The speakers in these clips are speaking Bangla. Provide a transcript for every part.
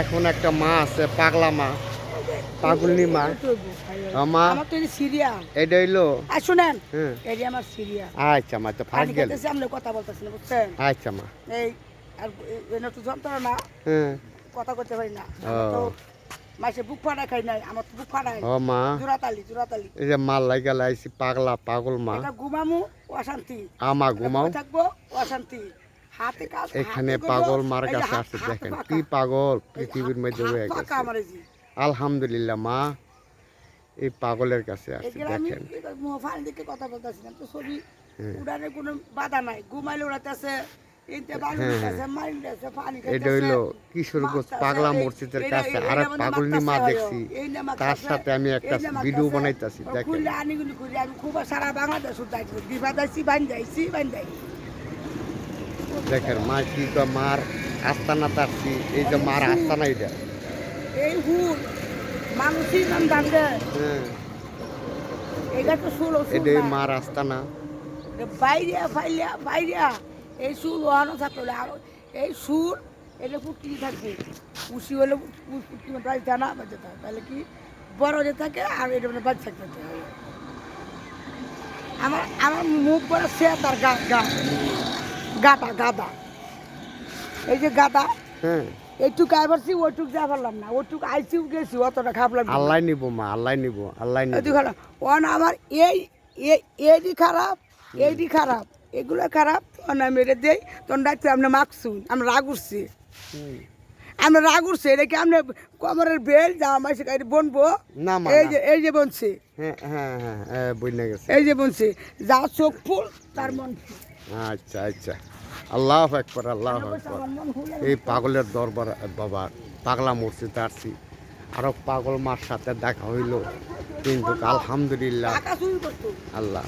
এখন একটা মা আছে পাগলা মা পাগলনি মা। মা। আমার তো এই সিরিয়া এটা হইল? আর শুনেন হ্যাঁ। এই আমার সিরিয়া আচ্ছা মা তো পানি গেল। আমরা কথা বলতেছি না বুঝছেন? আচ্ছা মা। এই আর এনে তো যন্ত্রণা হ্যাঁ। কথা করতে পারি না। তো মাসে বুক ফাটা খাই নাই আমার তো বুক ফাটাই ও মা। জোড়াতালি জোড়াতালি। এই যে মাল লাগা লাইছি পাগলা পাগল মা। এটা ঘুমামু অশান্তি। আমা ঘুমাও। থাকব অশান্তি। এখানে পাগল মার কাছে হাত দেখেন কি পাগল পৃথিবীর মধ্যে হয়ে গেছে। আলহামদুলিল্লাহ মা এই পাগলের কাছে আমি দেখেন। কথা বলতেছিলাম তো ছবি হ্যাঁ। উড়ানে কোনো বাধা নাই ঘুমাইলে উড়াতেছে হ্যাঁ, এটা হইল কিশোরগঞ্জ পাগলা মসজিদের কাছে। আর এই এক পাগলনি মা দেখছি। তার সাথে আমি একটা ভিডিও মারতাছে। বানাইতাছি দেখেন। খুললে আনিগুলি খুললে আমি খুব সারা বাংলাদেশ দিবা যাইছি বান যাইছি বান যাই দেখেন মা কি তো মার আস্তানা তারছি এই যে মার আস্তানা এটা। এই হুল মানুষই নাম জানবে হ্যাঁ। এটা তো মার আস্তানা। বাইরিয়া ফাইলিয়া বাইরিয়া এই সুর ওহানো থাকলে আর এই সুর এটা ফুটকি থাকবে। উসি হলে ফুটকি প্রায় জানা বাজে থাকে তাহলে কি? বড় যে থাকে আর এটা মানে বাচ্চা থাকতে আমার আমার মুখ বড় সে তার গা গা। গাটা গাদা। এই যে গাদা হ্যাঁ। এইটুকু আইবারছি ওইটুক যা পারলাম না ওইটুক আইসিও গেছি অতটা খাবলাম। আল্লাহ নিব মা আল্লাহ নিব আল্লাহ নিব। খারাপ। ওন আমার এই এই এইটি খারাপ এইটি খারাপ এগুলো খারাপ তখন আমি এটা দেই তখন ডাকছি আপনি মাকছুন আমরা রাগ উঠছি। আমরা রাগ উঠছি এটা কি আপনি কমরের বেল জামা মাসে গাড়ি বনবো? এই যে এই যে বনছে। হ্যাঁ হ্যাঁ হ্যাঁ হ্যাঁ বইনা গেছে। এই যে বনছে যা চোখ ফুল তার মন। ফুল। আচ্ছা আচ্ছা। আল্লাহ একবার আল্লাহ একবার এই পাগলের দরবার বাবা পাগলা মসজিদে আসছি। আরও পাগল মার সাথে দেখা হইল। কিন্তু আলহামদুলিল্লাহ আল্লাহ।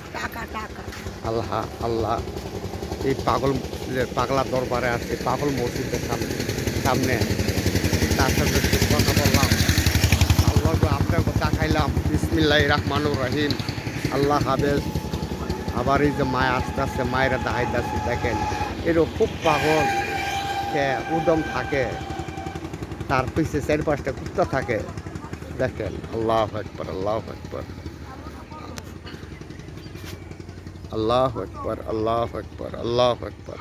আল্লাহ আল্লাহ। এই পাগল পাগলা দরবারে আসছে পাগল মসজিদের সামনে সামনে। তার সাথে কথা বললাম। আল্লাহ আপনার কথা খাইলাম বিসমিল্লাহ রহমানুর রহিম। আল্লাহ হাফেজ। আবার এই যে মায় আস্তে আস্তে মায়েরা দাহাইতাছি দেখেন, এরও খুব পাগল। সে উদম থাকে, তার পিছিয়ে চার পাঁচটা কুত্তা থাকে। দেখেন, আল্লাহ একবার আল্লাহ একবার আল্লাহ একবার আল্লাহ একবার আল্লাহ একবার